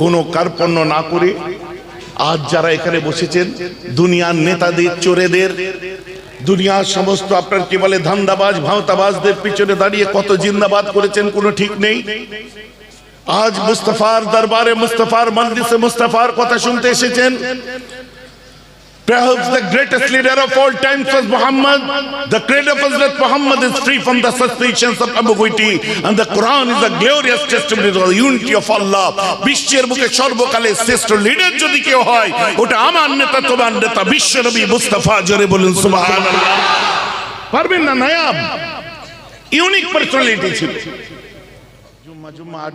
কোনো কার্পণ্য না করে আজ যারা এখানে বসেছেন, দুনিয়ার নেতাদের, চোরেদের, দুনিয়ার সমস্ত আপনার কি বলে ধান্দাবাজ, ভাওতাবাজদের পিছনে দাঁড়িয়ে কত জিন্দাবাদ করেছেন, কোনো ঠিক নেই? আজ মুস্তফার দরবারে মুস্তফার মন্দিসে মুস্তফার কথা শুনতে এসেছেন। Perhaps the greatest leader of all times was Muhammad. The creed of Hazrat Muhammad is free from the suspicions of ambiguity and the Quran is a glorious testimony to the unity of Allah. বিশ্বের বুকে সর্বকালে শ্রেষ্ঠ leader যদি কেউ হয় ওটা আমার নেতা তোমার নেতা বিশ্ব নবী মুস্তাফা জোরে বলুন সুবহানাল্লাহ পারবেন না নায়াব ইউনিক পার্সোনালিটি ছিল জুম্মা জুম্মা আট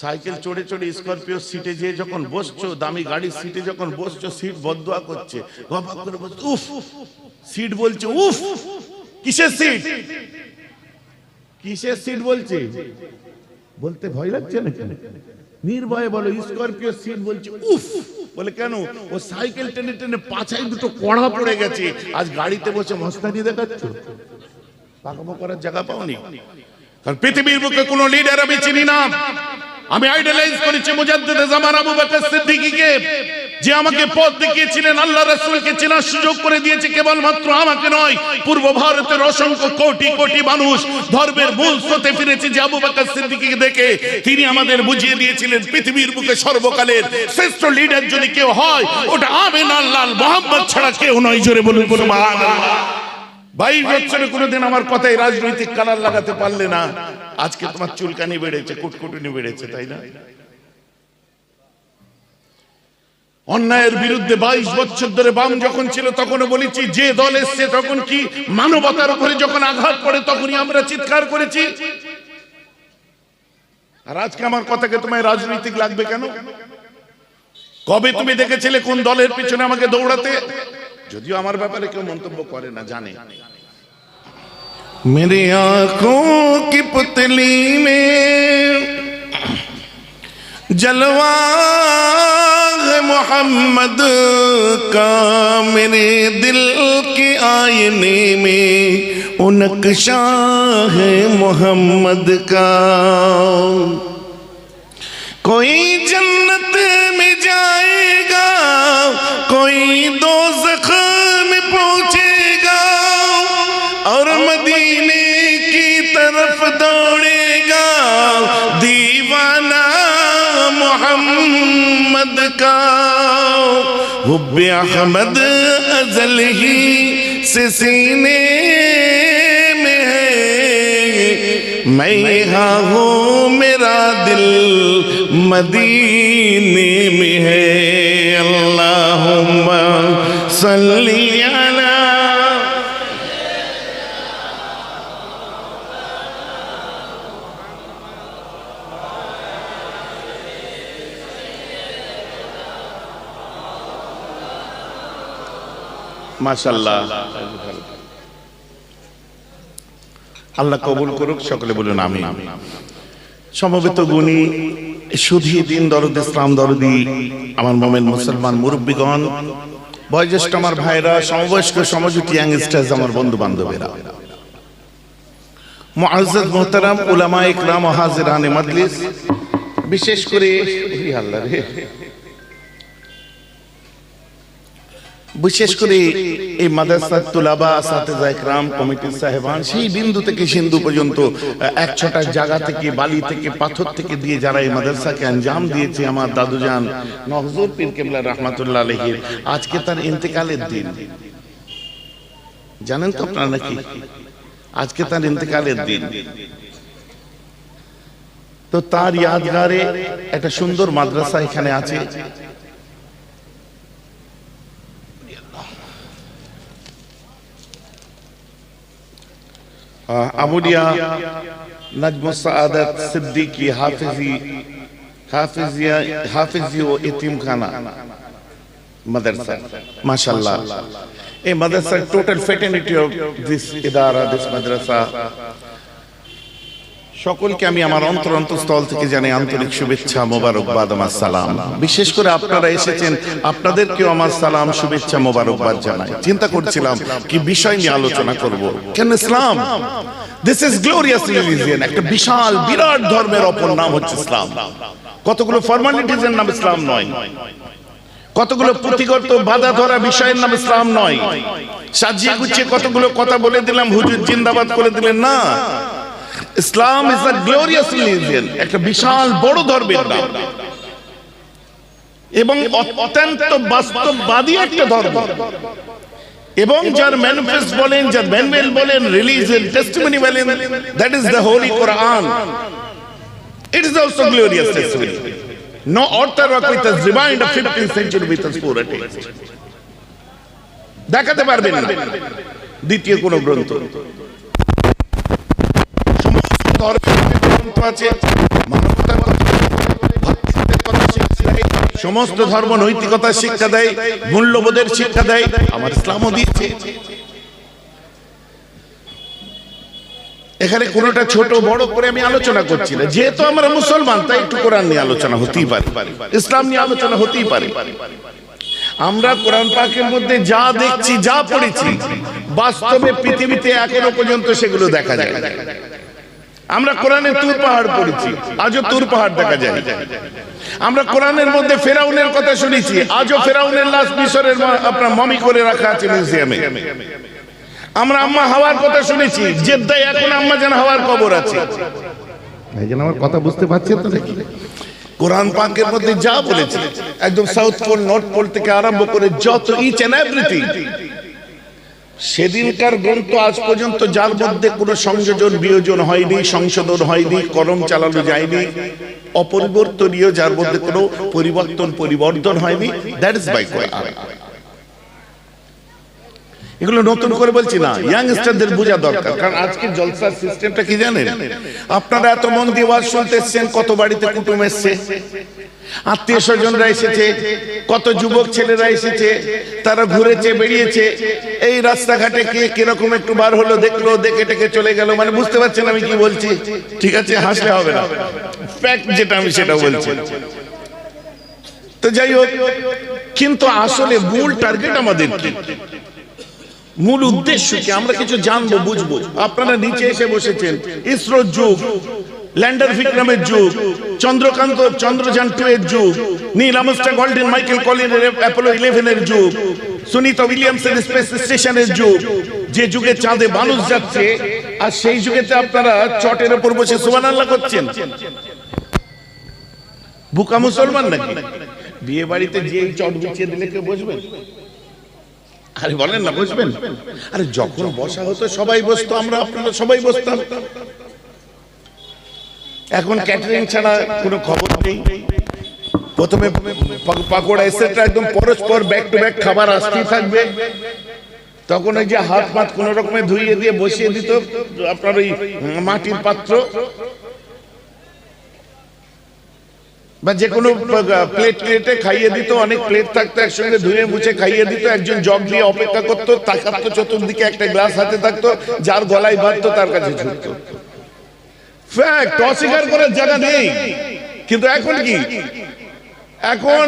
সাইকেল চড়ে চড়ে স্করপিও সিটে যেয়ে যখন বসছো, দামি গাড়ির সিটে যখন বসছো, সিট বদয়া করছে। উফ, সিট বলছে, উফ, কিসের সিট? কিসের সিট বলছে? বলতে ভয় লাগছে না কেন? নির্ভয়ে বলো, স্করপিও সিট বলছে, উফ, বলে, কেন? ও সাইকেল টেনে টেনে পাছায় দুটো কড়া পড়ে গেছে। আজ গাড়িতে বসে মস্তানি দেখাচ্ছ। পাকামো করার জায়গা পাওনি। কারণ পৃথিবীর বুকে কোনো লিডার আমি চিনি না। আমি আইডলাইজ করেছি মুজাদ্দিদে জামান আবু বকর সিদ্দিকীকে। যে আমাকে পথ দেখিয়েছিলেন, আল্লাহ রাসূলকে চেনার সুযোগ করে দিয়েছে, কেবলমাত্র আমাকে নয়, পূর্ব ভারতের অসংখ্য কোটি কোটি মানুষ ধর্মের মূল স্রোতে ফিরেছে যে আবু বকর সিদ্দিকীকে দেখে। তিনি আমাদের বুঝিয়ে দিয়েছিলেন, পৃথিবীর বুকে সর্বকালের শ্রেষ্ঠ লিডার যদি কেউ হয়, ওটা আমিন আল্লাহ, মোহাম্মদ ছাড়া কেউ নয়। জোরে বলুন, সুবহানাল্লাহ। বাইশ বছরে কোনোদিন আমার কথায় রাজনৈতিক কালার লাগাতে পারলে না। আজকে তোমার চুলকানি বেড়েছে, কুটকুটুনি বেড়েছে, তাই না? অন্যায়ের বিরুদ্ধে বাইশ বছর ধরে বাম যখন ছিল, তখনও বলেছি, যে দল এসছে তখন কি মানবতার উপরে যখন আঘাত পড়ে, তখনই আমরা চিৎকার করেছি? আর আজকে আমার কথাকে তোমায় রাজনৈতিক লাগবে কেন? কবে তুমি দেখেছিলে কোন দলের পিছনে আমাকে দৌড়াতে? যদিও আমার ব্যাপারে কেউ মন্তব্য করে না জানে मेरी आंखों की पुतली में जलवा है मोहम्मद का मेरे दिल के आईने में वो नक्शा है मोहम्मद का कोई जन्नत में जाएगा कोई محمد کا حب احمد ازل ہی سے سینے میں ہے میں یہاں ہوں میرا دل مدینے میں ہے اللہم صلی আল্লাহ কবুল করুক, সকলে বলুন আমি সমবেত গুণী, সুধী দিন দরদ ইসলাম দরদি, আমার মোমেন মুসলমান মুরব্বীগণ, বয়োজ্যেষ্ঠ আমার ভাইরা, সমবয়স্ক সমজুটি ইয়াংস্টার্স আমার বন্ধু বান্ধবেরা মুআজ্জাজ মোহতারাম উলামা ইকরাম হাজিরানে মাজলিস বিশেষ করে আল্লাহ রে। বিশেষ করে এই মাদ্রাসার তুলাবা সাথে ইকরাম কমিটির সাহেবান সেই বিন্দু থেকে সিন্ধু পর্যন্ত এক ছটা জায়গা থেকে বালি থেকে পাথর থেকে দিয়ে যারা এই মাদ্রাসাকে আঞ্জাম দিয়েছে আমার দাদুজান নজরুল পীর কেবলা রহমাতুল্লাহ আলহির আজকে তার ইন্তেকালের দিন। জানেন তো আপনারা নাকি? আজকে তার ইন্তেকালের দিন। তো তার ইয়াদগারে একটা সুন্দর মাদ্রাসা এখানে আছে। আবুলিয়া নজম সাআদত সিদ্দিকি হাফিজি হাফিজিয়া হাফিজি ও ইতিমখানা মাদ্রাসা মাশাআল্লাহ এই মাদ্রাসা টোটাল ফেটার্নিটি অফ দিস ইদারা দিস মাদ্রাসা সকলকে আমি আমার অন্তর অন্তঃস্থল থেকে জানাই আন্তরিক শুভেচ্ছা মোবারকবাদ আমার সালাম। বিশেষ করে আপনারা এসেছেন, আপনাদেরকেও আমার সালাম, শুভেচ্ছা মোবারকবাদ জানাই। চিন্তা করছিলাম কি বিষয় নিয়ে আলোচনা করব। কেন ইসলাম? দিস ইজ গ্লোরিয়াস রিলিজিয়ন একটা বিশাল, বিরাট ধর্মের অপর নাম হচ্ছে ইসলাম। কতগুলো ফর্মালিটিজ এর নাম ইসলাম নয়। কতগুলো পুঁথিগত বাধা ধরা বিষয়ের নাম ইসলাম নয়। সাজিয়ে গুছিয়ে কতগুলো কথা বলে দিলাম, হুজুর জিন্দাবাদ করে দিলেন। না Islam is a glorious religion একটা বিশাল বড় ধর্মের নাম। এবং অত্যন্ত বাস্তববাদী একটা ধর্ম। এবং যার ম্যানিফেস্ট বলেন, যার ম্যানুয়াল বলেন রিলিজিয়ন টেস্টিমনি বলেন that is the holy Quran it is also glorious testimony No orthodox with us remained of 15th century with us text. দেখাতে পারবেন না। দ্বিতীয় কোন গ্রন্থ। সমস্ত ধর্ম নৈতিকতার শিক্ষা দেয়, মূল্যবোধের শিক্ষা দেয়, আমার ইসলামও দিয়েছে। এখানে কোনটা ছোট বড় করে আমি আলোচনা করছি না। যেহেতু আমরা মুসলমান, তাই একটু কোরআন নিয়ে আলোচনা হতেই পারে। ইসলাম নিয়ে আলোচনা হতেই পারে। আমরা কোরআন পাকের মধ্যে যা দেখছি, যা পড়েছি, বাস্তবে পৃথিবীতে এখনও পর্যন্ত সেগুলো দেখা যায়। আমরা কোরআনে তুর পাহাড় পড়েছি। আজও তুর পাহাড় দেখা যায়। আমরা কোরআনের মধ্যে ফেরাউনের কথা শুনেছি। আজও ফেরাউনের লাশ মিশরের আপনার মমি করে রাখা আছে মিউজিয়ামে। আমরা আম্মা হাওয়ার কথা শুনেছি। জেদ্দায় এখন আম্মা যেন হাওয়ার কবর আছে। ভাইজান আমার কথা বুঝতে পারছেন তো নাকি কোরআন পাকের মধ্যে যা বলেছে একদম সাউথ পোল নর্থ পোল থেকে আরম্ভ করে যত ইচ এন্ড এভরিথিং সেদিনকার গ্রন্থ আজ পর্যন্ত যার মধ্যে কোনো সংযোজন, বিয়োজন হয়নি, সংশোধন হয়নি কলম চালানো যায়নি, অপরিবর্তনীয়, যার মধ্যে কোনো পরিবর্তন পরিবর্তন হয়নি দ্যাট ইজ বাই কোরআন এগুলো নতুন করে বলছি না ইয়াংস্টারদের বোঝা দরকার। কারণ আজকে জলসার সিস্টেমটা কি জানেন? আপনারা এত মন দিয়ে ওয়াজ শুনতে এসছেন কত বাড়িতে কুটুম এসছে। আত্মীয় স্বজনরা এসেছে কত যুবক ছেলেরা এসেছে তারা ঘুরেছে বেরিয়েছে। এই রাস্তাঘাটে কে কীরকম একটু বার হলো দেখল দেখে টেকে চলে গেল মানে বুঝতে পারছেন আমি কি বলছি। ঠিক আছে হাসলে হবে না। ফ্যাক্ট যেটা আমি সেটা বলছি। তো যাই হোক কিন্তু আসলে মূল টার্গেট আমাদের কি? মূল উদ্দেশ্য কি আমরা কিছু জানব, বুঝব। আপনারা নিচে এসে বসেছেন। ইসরোর যুগ, ল্যান্ডার বিক্রমের যুগ, চন্দ্রকান্ত, চন্দ্রযান টু এর যুগ, নীল আমস্টার, গোল্ডেন মাইকেল কলিনের অ্যাপোলো ইলেভেনের যুগ, সুনিতা উইলিয়ামসের স্পেস স্টেশনের যুগ, যে যুগে চাঁদে মানুষ যাচ্ছে, আর সেই যুগেতে আপনারা চটের উপর বসে সুবান আল্লাহ করছেন। বুকা মুসলমান নাকি? বিয়ে বাড়িতে যে চট বিছিয়ে দিলে কেউ বসবেন আরে বলেন না বসবেন আরে যখন বসা হতো, সবাই বসতো, আমরা আপনারা সবাই বসতাম। এখন ক্যাটারিং ছাড়া কোনো খবর নেই। প্রথমে পাকোড়া এসেটা একদম পরস্পর ব্যাক টু ব্যাক খাবার আসতেই থাকবে। তখন ওই যে হাত পাত কোন রকমে ধুইয়ে দিয়ে বসিয়ে দিত, আপনার ওই মাটির পাত্র। বা যে কোনো প্লেট প্লেটে খাইয়ে দিত অনেক প্লেট থাকতো একসঙ্গে ধুয়ে মুছে খাইয়ে দিত একজন জগ দিয়ে অপেক্ষা করতো তাকাতো চতুর্দিকে একটা গ্লাস হাতে থাকতো যার গলায় বাঁধতো তার কাছে ছুটতো ফ্যাক্ট অস্বীকার করার জায়গা নেই। কিন্তু এখন কি? এখন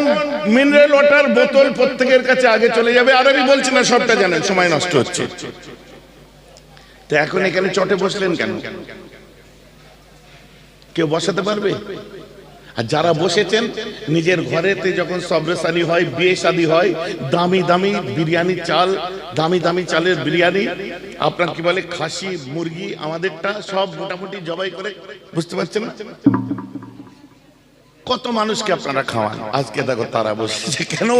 মিনারেল ওয়াটার বোতল প্রত্যেকের কাছে আগে চলে যাবে। আর আমি বলছি না সবটা জানেন সময় নষ্ট হচ্ছে। তো এখন এখানে চটে বসলেন কেন? কেউ বসাতে পারবে? আর যারা বসেছেন, নিজের ঘরেতে যখন সবরেসানি হয়, বিয়ে শাদী হয়, দামি দামি বিরিয়ানি চাল, দামি দামি চালের বিরিয়ানি, আপনার কি বলে খাসি, মুরগি, আমাদেরটা সব মোটামুটি জবাই করে, বুঝতে পারছেন না? কত মানুষকে আপনারা খাওয়ান? আজকে দেখো তারা বসেছে। কেন?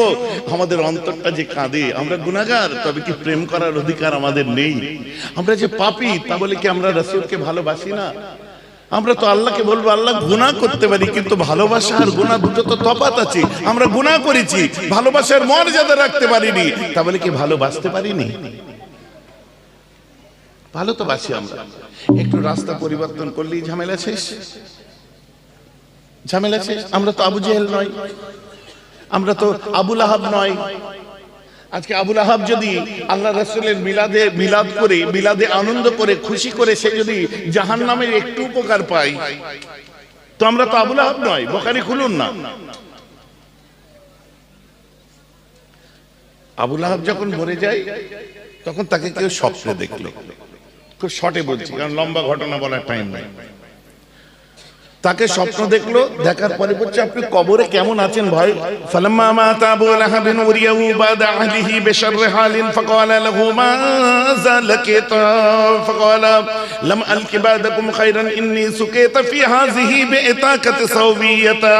আমাদের অন্তরটা যে কাঁদে, আমরা গুনাগার তবে কি প্রেম করার অধিকার আমাদের নেই? আমরা যে পাপি, তা বলে কি আমরা রসুলকে ভালোবাসি না? আমরা তো আল্লাহকে বলব, আল্লাহ গুনাহ করতে পারি, কিন্তু ভালোবাসা আর গুনাহ দুটো তো তফাৎ আছে। আমরা গুনাহ করেছি, ভালোবাসার মর্যাদা রাখতে পারিনি। তা বলে কি ভালোবাসতে পারিনি? ভালো তো বাসি আমরা। একটু রাস্তা পরিবর্তন করলেই ঝামেলা শেষ। ঝামেলা শেষ? আমরা তো আবু জেহেল নয়। আমরা তো আবুল আহাব নয়। আজকে আবুল আহাব যদি আল্লাহ রসুলের মিলাদে, মিলাদ করে, মিলাদে আনন্দ করে, খুশি করে সে যদি জাহান নামের একটু উপকার পাই তো আমরা তো আবুল আহাব নয় বোকারি খুলুন না। আবুল আহাব যখন মরে যায়, তখন তাকে কেউ স্বপ্নে দেখল। খুব শর্টে বলছি, কারণ লম্বা ঘটনা বলার টাইম নাই। তাকে স্বপ্ন দেখল দেখার পরে বলছে আপনি কবরে কেমন আছেন ভাই? ফালাম্মা মাতা আবু লাহাবিন উরিয়াহু বাদা আহলিহি বিশারর হালিন ফাকালা লাহু ফাকালা লাম আলকি বাদাকুম খায়রান ইন্নী সুকিতা ফি হাযিহি বিইতাকাতি সাওবিয়াতা।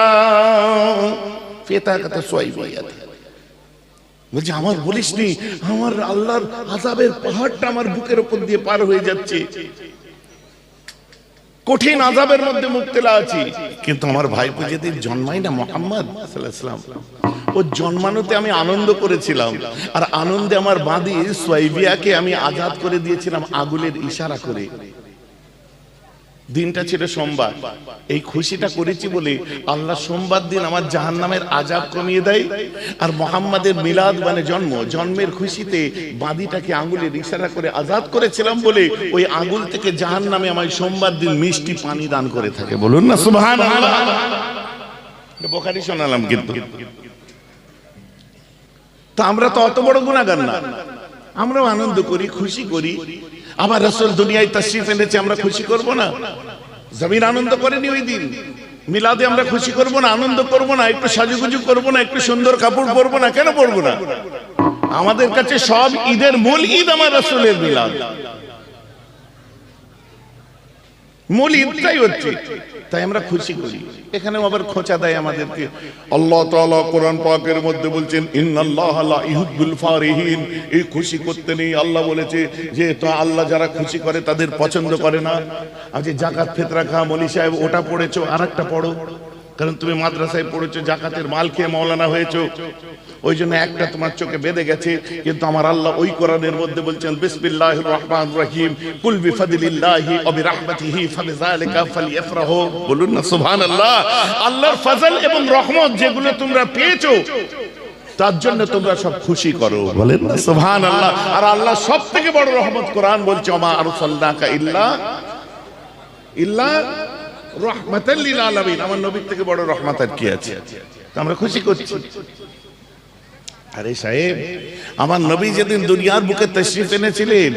ফি ইতাকাতি বলছে আমার বলিসনি আমার আল্লাহর আজাবের পাহাড়টা আমার বুকের উপর দিয়ে পার হয়ে যাচ্ছে। কঠিন আজাবের মধ্যে মুক্তেলা আছি। কিন্তু আমার ভাই যেদিন জন্মাই না, মোহাম্মদ সাল্লাল্লাহু ও জন্মানোতে আমি আনন্দ করেছিলাম। আর আনন্দে আমার বাঁধি সোয়াইবিয়াকে আমি আজাদ করে দিয়েছিলাম আগুলের ইশারা করে। দিনটা ছিল সোমবার। এই খুশিটা করেছি বলে আল্লাহ সোমবার দিন আমার জাহান নামের আজাব কমিয়ে দেয় আর মোহাম্মদের মিলাদ মানে জন্ম। জন্মের খুশিতে বাদিটাকে আঙ্গুলের ইশারা করে আজাদ করেছিলাম বলে ওই আঙ্গুল থেকে জাহান নামে আমার সোমবার দিন মিষ্টি পানি দান করে থাকে। বলুন না বোখারি শোনালাম কিন্তু। তা আমরা তো অত বড় গুণাগার না। আমরাও আনন্দ করি খুশি করি। আবার রসুল দুনিয়ায় তশরিফ এনেছে, আমরা খুশি করব না? জমির আনন্দ করেনি ওই দিন। মিলাদে আমরা খুশি করব না, আনন্দ করব না, একটু সাজুগুজু করব না, একটু সুন্দর কাপড় পরবো না, কেন পরবো না? আমাদের কাছে সব ঈদের মূল ঈদ আমার রসুলের মিলাদ। মূল ঈদটাই হচ্ছে। তাই আমরা খুশি করি। এখানেও আবার খোঁচা দেয় আমাদেরকে। আল্লাহ তাআলা কোরআন পাকের মধ্যে বলছেন, ইন্নাল্লাহ লা ইউহিব্বুল ফারিহিন। এই খুশি করতে নেই। আল্লাহ বলেছে যে, তো আল্লাহ যারা খুশি করে, তাদের পছন্দ করে না। যে জাকাত ফিতরা খা মলি সাহেব, ওটা পড়েছো, আরেকটা পড়ো। কারণ তুমি মাদ্রাসায় পড়েছো, জাকাতের মাল খেয়ে মৌলানা হয়েছো। ওই জন্য একটা তোমার চোখে বেঁধে গেছে, কিন্তু আমার আল্লাহ ওই কোরআনের মধ্যে বলছেন, বিসমিল্লাহির রহমানির রহিম, কুল বিফাদিলিল্লাহি ওয়া বিরাহমাতিহি ফাবিযালিকা ফালইফরাহু বলুন না, সুবহানাল্লাহ। আল্লাহর ফজল এবং রহমত যেগুলো তোমরা পেয়েছ, তার জন্য তোমরা সব খুশি করো। বলেন না, সুবহানাল্লাহ। আর আল্লাহ সবথেকে বড় রহমত কোরআন বলছে, ওমা আরসালনাকা ইল্লা ইল্লা রহমাতাল লিল আলামিন। আমার নবীর থেকে বড় আর কি আছে? আমরা খুশি করছি। আরে সাহেব, আমার নবী যেদিন দুনিয়ার বুকে এনেছিলেন,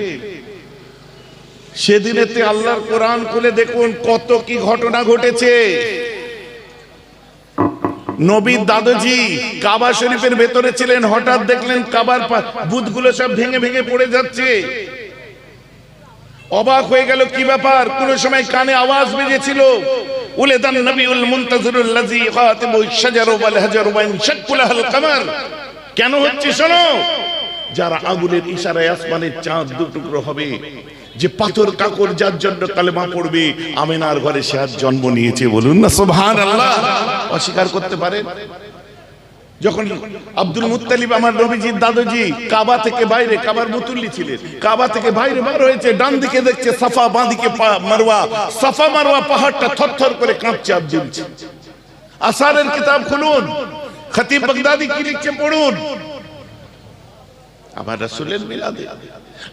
সেদিনেতে আল্লাহর কোরআন খুলে দেখুন কত কি ঘটনা ঘটেছে। নবীর দাদুজি কাবা শরীফের ভেতরে ছিলেন, হঠাৎ দেখলেন কাবার বুথগুলো সব ভেঙে ভেঙে পড়ে যাচ্ছে। অবাক হয়ে গেল কি ব্যাপার? কোন সময় কানে আওয়াজ বেজেছিল। উলেদান নবিউল মুনতাজিরুল লাযী খাতিবু শাজারু ওয়াল হাজারু ওয়া ইনশাক্কুলাল কামার। কেন হচ্ছে শোনো? যারা আগুনের ইশারায় আসমানের চাঁদ দুটুকরো হবে, যে পাথর কাকর যার জন্য কালেমা পড়বে, আমিনার ঘরে সে জন্ম নিয়েছে বলুন না, সুবহানাল্লাহ। অস্বীকার করতে পারে যখন আব্দুল মুত্তালিব, আমার নবীজির দাদুজি কাবা থেকে বাইরে কাবার মুতুল্লি ছিলেন। কাবা থেকে বাইরে বার হয়েছে, ডান দিকে দেখছে সাফা, বাঁ দিকে মারওয়া। সাফা, মারওয়া পাহাড়টা থরথর করে কাঁপছে জ্বলছে আসারের কিতাব খুলুন। খতিব বাগদাদি কি লিখছে পড়ুন। আমার রাসূলের মিলাদে,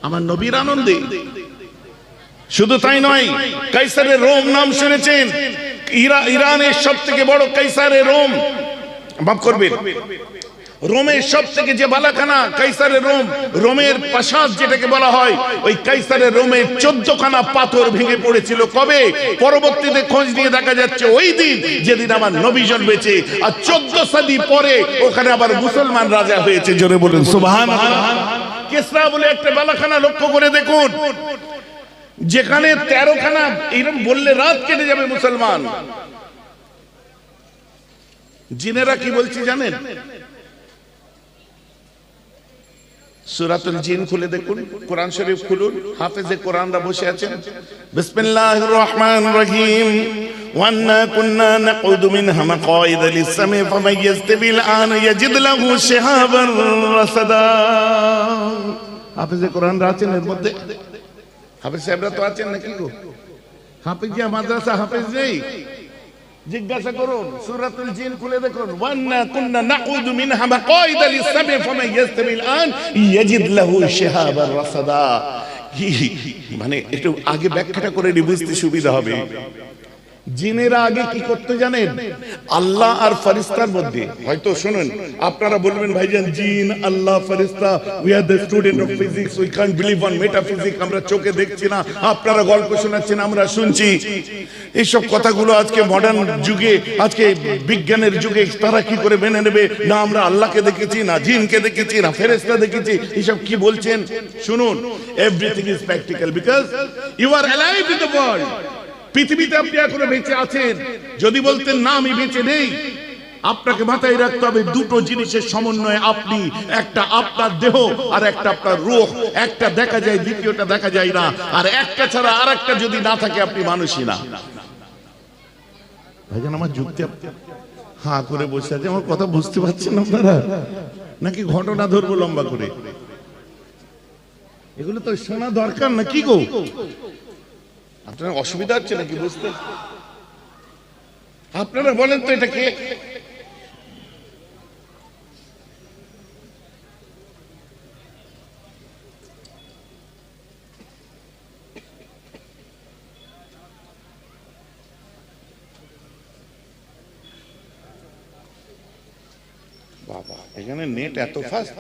আমার নবীর আনন্দে। শুধু তাই নয়, কাইসারের রোম নাম শুনেছেন। ইরা ইরানের সব থেকে বড় কাইসারের রোম মাফ করবেন। রোমের সব থেকে যে বালাখানা, কাইসারের রোম, রোমের প্রাসাদ যেটাকে বলা হয়, ওই কাইসারের রোমের চোদ্দখানা পাথর ভেঙে পড়েছিল। কবে? পরবর্তীতে খোঁজ নিয়ে দেখা যাচ্ছে ওই দিন যেদিন আমার নবী জন্মেছে। আর চোদ্দ সাদি পরে ওখানে আবার মুসলমান রাজা হয়েছে, জোরে বলুন সুবহান কেসরা বলে একটা বালাখানা লক্ষ্য করে দেখুন। যেখানে তেরোখানা এরকম বললে রাত কেটে যাবে মুসলমান। জিনেরা কি বলছি জানেন? সুরাতুল জিন খুলে দেখুন, কোরআন শরীফ খুলুন, হাফেজে কোরআনরা বসে আছেন। বিসমিল্লাহির রহিম। হাফেজে কোরআনরা আছেন এর মধ্যে? হাফেজ সাহেবরা তো আছেন নাকি গো? মাদ্রাসা হাফেজ নেই? জিজ্ঞাসা করুন সূরাতুল জিন খুলে দেখুন ওয়ান্না কুন্না নাকুদু মিনহা মাকাইদা লিসাবি ফামা ফামান ইয়াস্তাবিল আন ইয়াজিদ লাহু শিহাবার রাসাদা মানে একটু আগে ব্যাখ্যাটা করে নি বুঝতে সুবিধা হবে জিনেরা আগে কি করতে জানেন? আল্লাহ আর ফারিস্তার মধ্যে। হয়তো শুনুন, আপনারা বলবেন, ভাইজান, জিন, আল্লাহ ফারিস্তা we are the student of physics we can't believe on metaphysics আমরা চোখে দেখছি না, আপনারা গল্প শোনাচ্ছেন, আমরা শুনছি। এইসব কথাগুলো আজকে মডার্ন যুগে, আজকে বিজ্ঞানের যুগে, তারা কি করে মেনে নেবে? না আমরা আল্লাহকে দেখেছি, না জিনকে দেখেছি, না ফেরেশতা দেখেছি এইসব কি বলছেন? শুনুন everything is practical because you are alive in the world পৃথিবীতে আপনি এখনও বেঁচে আছেন। যদি বলতেন, না, আমি বেঁচে নেই। আপনাকে মাথায় রাখতে হবে, দুটো জিনিসের সমন্বয়ে আপনি, একটা আপনার দেহ আর একটা আপনার রূহ। একটা দেখা যায়, দ্বিতীয়টা দেখা যায় না। আর একটা ছাড়া আর একটা যদি না থাকে, আপনি মানুষই না। আমার যুক্তি হা করে বসে আছে, আমার কথা বুঝতে পারছেন আপনারা? নাকি ঘটনা ধরবো লম্বা করে? এগুলো তো শোনা দরকার না, কি গো? আপনার অসুবিধা হচ্ছে নাকি বুঝতে? আপনারা বলেন তো এটা কে? বাবা, এখানে নেট এত ফাস্ট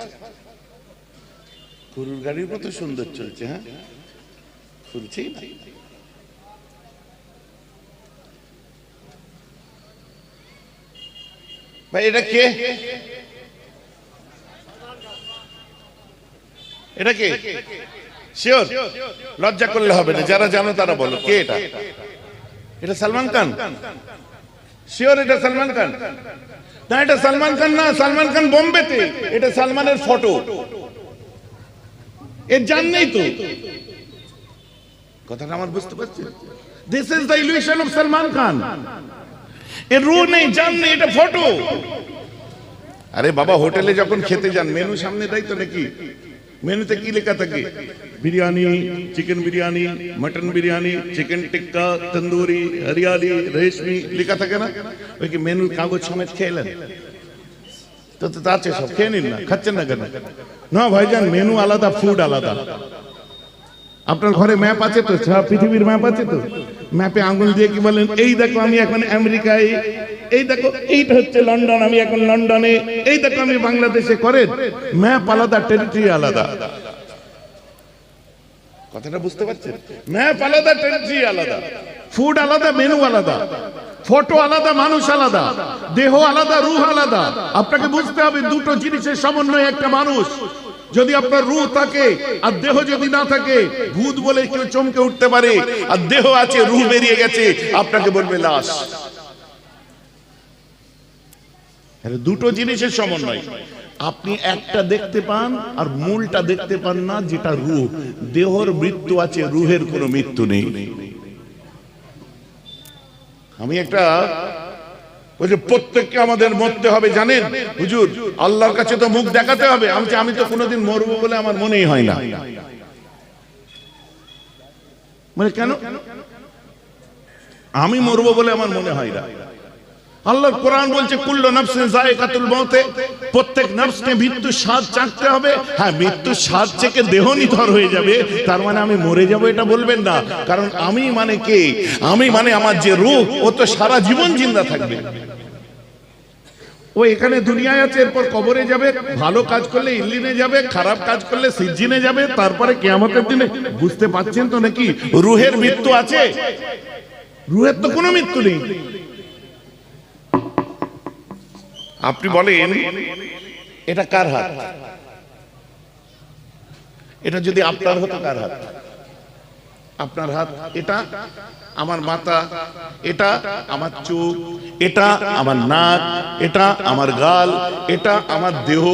গরুর গাড়ির মতো সুন্দর চলছে হ্যাঁ? খুলছি না। এটা কে? এটা কে? শিওর লজ্জা করলে হবে না, যারা জানো তারা বলো, কে এটা? এটা সালমান খান? শিওর এটা সালমান খান। না, এটা সালমান খান না, সালমান খান বোম্বেতে এটা সালমানের ফটো এর জান নেই তো। কথাটা আমার বুঝতে পারছি this is the illusion of Salman Khan. এর রু নেই জান নেই এটা ফটো। আরে বাবা হোটেলে যখন খেতে যান মেনু সামনে দেয় তো নাকি? মেনুতে কি লেখা থাকে? Biryani chicken biryani mutton biryani chicken tikka tandoori hariyali reshmi লেখা থাকে না? ওই কি মেনুর কাগজ সমেত খেলেন তো তো আছে সব খেয়ে নিন না খাচ্ছেন না কেন? না ভাইজান মেনু আলাদা ফুড আলাদা। আপনার ঘরে ম্যাপ আছে তো? পৃথিবীর ম্যাপ আছে তো? ম্যাপে আঙ্গুল দিয়ে কি বলেন? এই দেখো আমি এখন আমেরিকায়, এই দেখো এইটা হচ্ছে লন্ডন, আমি এখন লন্ডনে, এই দেখো আমি বাংলাদেশে করেন। ম্যাপ আলাদা টেরিটরি আলাদা। কথাটা বুঝতে পারছেন? ম্যাপ আলাদা টেরিটরি আলাদা। ফুড আলাদা মেনু আলাদা। ফটো আলাদা, মানুষ আলাদা। দেহ আলাদা, রুহ আলাদা। আপনাকে বুঝতে হবে, দুটো জিনিসের সমন্বয়ে একটা মানুষ। যদি আপনার রুহ থাকে, আর দেহ যদি না থাকে, ভূত বলে কেউ চমকে উঠতে পারে, আর দেহ আছে, রুহ বেরিয়ে গেছে, আপনাকে বলবে লাশ। দুটো জিনিসের সমন্বয়। আপনি একটা দেখতে পান, আর মূলটা দেখতে পান না, যেটা রুহ। দেহর মৃত্যু আছে, রুহের কোনো মৃত্যু নেই। আমি একটা বলছে, প্রত্যেককে আমাদের মরতে হবে, জানেন? হুজুর, আল্লাহর কাছে তো মুখ দেখাতে হবে। আমি আমি তো কোনোদিন মরবো বলে আমার মনেই হয় না। মানে কেন? আমি মরবো বলে আমার মনে হয় না। আল্লাহর কোরআন বলছে, কুল্লু নাফসিন যায়কাতুল মউতে। প্রত্যেক নফসকে মৃত্যু স্বাদ চাকতে হবে। হ্যাঁ মৃত্যু স্বাদ চেকে দেহ নিথর হয়ে যাবে। তার মানে আমি মরে যাব এটা বলবেন না। কারণ আমি মানে কে? আমি মানে আমার যে রূহ ও তো সারা জীবন জিন্দা থাকবে। ও এখানে দুনিয়ায় আছে, এরপর কবরে যাবে, ভালো কাজ করলে ইল্লিনে যাবে, খারাপ কাজ করলে সিজ্জিনে যাবে, তারপরে কেয়ামতের দিনে বুঝতে পাচ্ছেন তো নাকি? রুহের মৃত্যু আছে। রুহের তো কোনো মৃত্যু নেই। আপনি বলেন, এটা কার হাত? এটা যদি আপনার হতো, কার হাত? আপনার হাত, এটা আমার মাথা, এটা আমার চোখ, এটা আমার নাক, এটা আমার গাল, এটা আমার দেহ,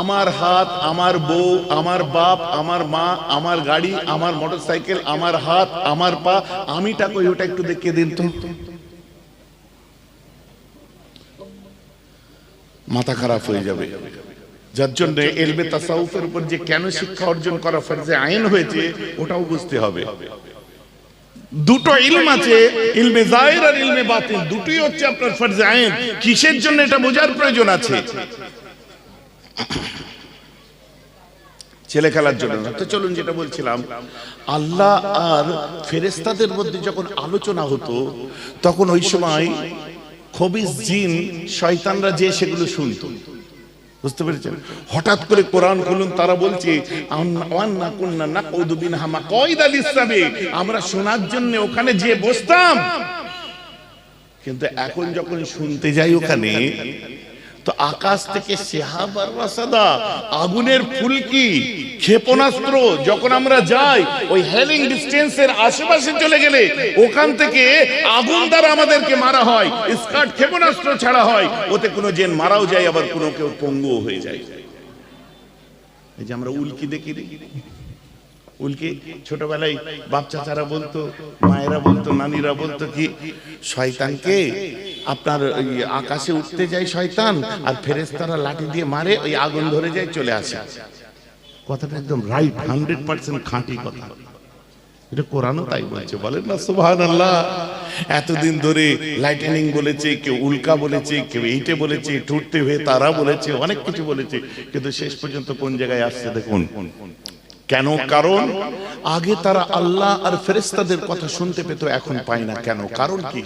আমার হাত, আমার বউ, আমার বাপ, আমার মা, আমার গাড়ি, আমার মোটরসাইকেল, আমার হাত, আমার পা আমিটা কই ওটা একটু দেখিয়ে দিন তো। মাথা খারাপ হয়ে যাবে। যার জন্য এলবে তাসাউফের উপর যে কেন শিক্ষা অর্জন করা ফরজে আইন হয়েছে, ওটাও বুঝতে হবে। দুটো ইলম আছে, ইলমে জাহির আর ইলমে বাতিন দুটোই হচ্ছে আপনার ফরজে আইন। কিসের জন্য এটা বোঝার প্রয়োজন আছে? ছেলে খেলার জন্য তো চলুন যেটা বলছিলাম, আল্লাহ আর ফেরেস্তাদের মধ্যে যখন আলোচনা হতো, তখন ওই সময় খবিস জিন শয়তানরা যে সেগুলো শুনত। বুঝতে পেরেছেন? হঠাৎ করে কোরআন খুলুন, তারা বলছে আমরা শোনার জন্য ওখানে যে বসতাম। কিন্তু এখন যখন শুনতে যাই ওখানে তো আকাশ থেকে সেহাব আর রাসাদা, আগুনের ফুলকি ক্ষেপণাস্ত্র, যখন আমরা যাই, ওই হেলিং ডিস্টেন্সের আশেপাশে চলে গেলে, ওখান থেকে আগুন দ্বারা আমাদেরকে মারা হয় স্কার্ট ক্ষেপণাস্ত্র ছাড়া হয়, ওতে কোনো জেন মারাও যায়, আবার কোনো কেউ পঙ্গুও হয়ে যায়। এই যে আমরা উল্কি দেখি দেখি। উল্কি ছোটবেলায় বাপ চাচারা বলতো, মায়েরা বলতো, নানিরা বলতো কি, শয়তানকে আপনার আকাশে উঠতে যায় শয়তান, আর ফেরেস্তারা লাঠি দিয়ে মারে, ওই আগুন ধরে যায়, চলে আসে। কথাটা একদম রাইট হান্ড্রেড পার্সেন্ট খাঁটি কথা। এটা কোরআনও তাই বলছে, বলেন না সুবহান আল্লাহ এতদিন ধরে লাইটেনিং বলেছে, কেউ উল্কা বলেছে, কেউ এইটে বলেছে টুটতে হয়ে তারা বলেছে, অনেক কিছু বলেছে, কিন্তু শেষ পর্যন্ত কোন জায়গায় আসছে দেখুন। কেন? কারণ আগে তারা আল্লাহ আর ফেরেস্তাদের কথা শুনতে পেত এখন পায় না। কেন? কারণ কি?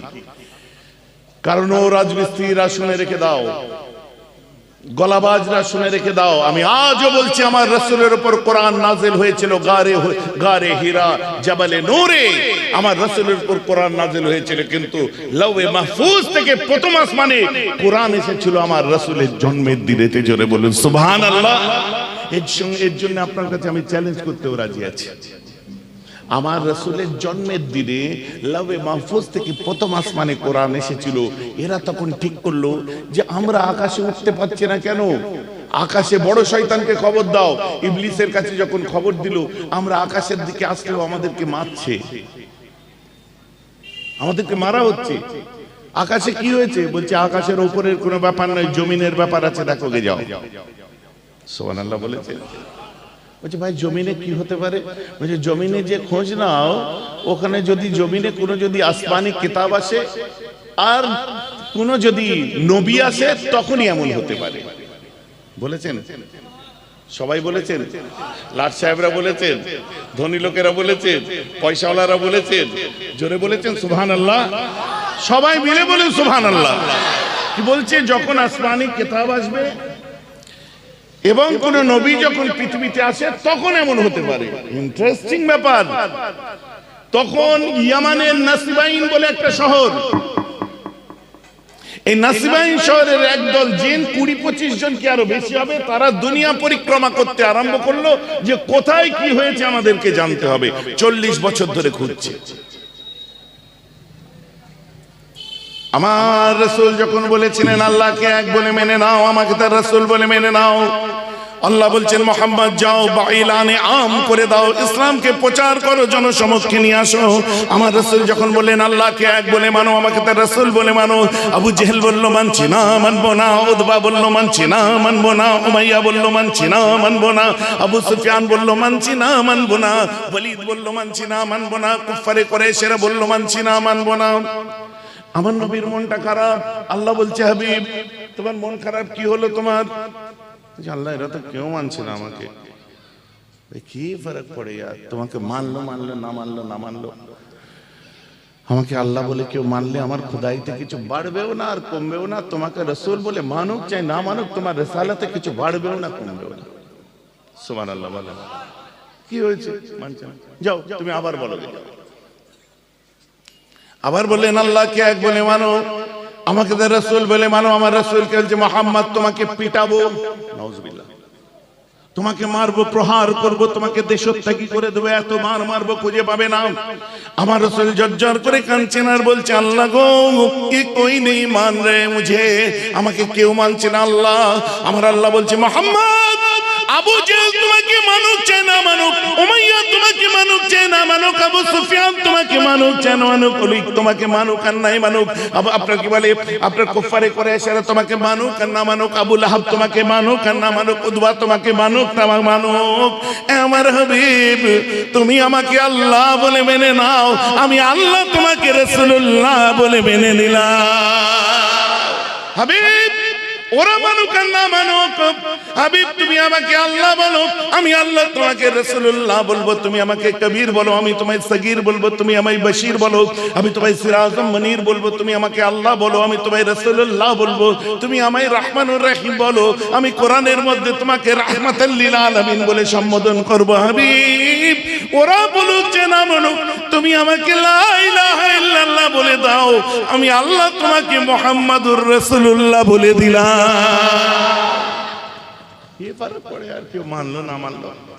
কারণ ও রাজমিস্ত্রিরা শুনে রেখে দাও। গলাবাজরা শুনে রেখে দাও। আমি আজও বলছি আমার রসুলের উপর কোরআন নাজেল হয়েছিল গারে গারে হীরা জাবালে নূরে। আমার রসুলের উপর কোরআন নাজেল হয়েছিল কিন্তু লৌহে মাহফুজ থেকে প্রথম আসমানে কোরআন এসেছিল আমার রসুলের জন্মের দিনেতে। জোরে বলুন সুবহান আল্লাহ এর সঙ্গে জন্য আপনার কাছে আমি চ্যালেঞ্জ করতেও রাজি আছি। আমার রসুলের জন্মের দিনে লাভে মাহফুজ থেকে প্রথম আসমানে কোরআন এসেছিল। এরা তখন ঠিক করল যে আমরা আকাশে উঠতে পারছি না কেন? আকাশে বড় শয়তানকে খবর দাও। ইবলিসের কাছে যখন খবর দিল, আমরা আকাশের দিকে আসলেও আমাদেরকে মারছে। আমাদেরকে মারা হচ্ছে। আকাশে কি হয়েছে? বলছে, আকাশের উপরের কোনো ব্যাপার নয়, জমিনের ব্যাপার আছে, দেখো, গে যাও। সোহান আল্লাহ বলেছে। বলছে, ভাই, জমিনে কি হতে পারে? বলছে, জমিনে যে খোঁজ নাও, ওখানে যদি জমিনে কোনো যদি আসমানি কিতাব আসে আর কোনো যদি নবী আসে, তখনই এমন হতে পারে। বলেছেন? সবাই বলেছেন? লাট সাহেবরা বলেছেন? ধনী লোকেরা বলেছেন? পয়সাওয়ালারা বলেছেন? জোরে বলেছেন সুবহান আল্লাহ সবাই মিলে বলেন সুবহান আল্লাহ কি বলছে? যখন আসমানি কিতাব আসবে এবং কোন নবী যখন পৃথিবীতে আসে, তখন এমন হতে পারে। ইন্টারেস্টিং ব্যাপার। তখন ইয়ামানের নাসিবাইন বলে একটা শহর। এই নাসিবাইন শহরের একদল জিন কুড়ি পঁচিশ জন কি আরও বেশি হবে, তারা দুনিয়া পরিক্রমা করতে আরম্ভ করল যে কোথায় কি হয়েছে আমাদেরকে জানতে হবে। চল্লিশ বছর ধরে খুঁজছে। আমার রসুল যখন বলেছিলেন, আল্লাহকে এক বলে মেনে নাও, আমাকে তার রসুল বলে মেনে নাও। আল্লাহ বলছেন, মোহাম্মদ, যাও, বাইলানে আম করে দাও, ইসলামকে প্রচার করো, জনসমক্ষে নিয়ে আসো। আমার রসুল যখন বললেন, আল্লাহকে এক বলে মানো, আমাকে তার রসুল বলে মানো। আবু জেহেল বলল, মানছি না, মানবো না। উদ্বা বলল, মানছি না, মানবো না। উমাইয়া বলল, মানছি না, মানবো না। আবু সুফিয়ান বলল, মানছি না, মানবো না। বলিদ বলল, মানছি না, মানবো না। কুফারে করে সেরা বলল, মানছি না, মানবো না। আমার নবীর মনটা খারাপ। আল্লাহ বলছে, হাবিব, তোমার মন খারাপ, কি হলো তোমার? আল্লাহ, এরা তো কেউ মানছে না আমাকে। কি ফরক পড়ে আর তোমাকে মানলো মানলো, না মানলো না মানলো। আমাকে আল্লাহ বলে, কেউ মানলে আমার খুদাইতে কিছু বাড়বেও না আর কমবেও না। তোমাকে রসুল বলে মানুক চাই, না মানুক, তোমার রেসালাতে কিছু বাড়বেও না, কমবেও না। সুমান আল্লাহ বলে। কি হয়েছে? মানছে। যাও, তুমি আবার বলো। আবার বললেন, আল্লাহকে এক বলে মানো। আমাকে রসুল বলে মানো, আমার রসুলকে বলছে মোহাম্মদ, তোমাকে পিটাবো। নাউজুবিল্লাহ। তোমাকে মারবো, প্রহার করব, তোমাকে দেশত্যাগী করে দেবো, এত মার মারবো খুঁজে পাবে না। আমার রসুল জর্জর করে কাঁদছেন আর বলছে, আল্লাহ গো কি কই নেই মান রে, মুঝে আমাকে কেউ মানছে না, আল্লাহ। আমার আল্লাহ বলছে, মোহাম্মদ আবু জেহেল তোমাকে মানুক চায় না মানুক উমাইয়া তোমাকে মানুক চায় না মানুক আবু সুফিয়ান তোমাকে মানুক চায় না মানুক অলিক তোমাকে মানুক আর নাই মানুক। আব- আপনার কি বলে আপনার কুফারে করে সেরা তোমাকে মানুক আর না মানুক আবু লাহাব তোমাকে মানুক আর না মানুক উদবা তোমাকে মানুক না মানুক। আমার হাবিব তুমি আমাকে আল্লাহ বলে মেনে নাও আমি আল্লাহ তোমাকে রসুল্লাহ বলে মেনে নিলাম। হাবিব! ওরা মানুক আর না মানুক, হাবিব, তুমি আমাকে আল্লাহ বলো, আমি আল্লাহ তোমাকে রসুল্লাহ বলব, তুমি আমাকে কবির বলো, আমি তোমায় সগির বলব, তুমি আমায় বশির বলো, আমি তোমায় সিরাজম মনির বলব, তুমি আমাকে আল্লাহ বলো, আমি তোমায় রসুল্লাহ বলব, তুমি আমায় রহমানুর রাহিম বলো, আমি কোরআনের মধ্যে তোমাকে রাহমাতাল্লিল আলামিন বলে সম্বোধন করব, হাবিব। ওরা বলুক যে না বলুক, তুমি আমাকে বলে দাও, আমি আল্লাহ তোমাকে মোহাম্মদুর রসুল্লাহ বলে দিলাম। এ ফারাক পড়ে আর কেউ মানলো না মানলো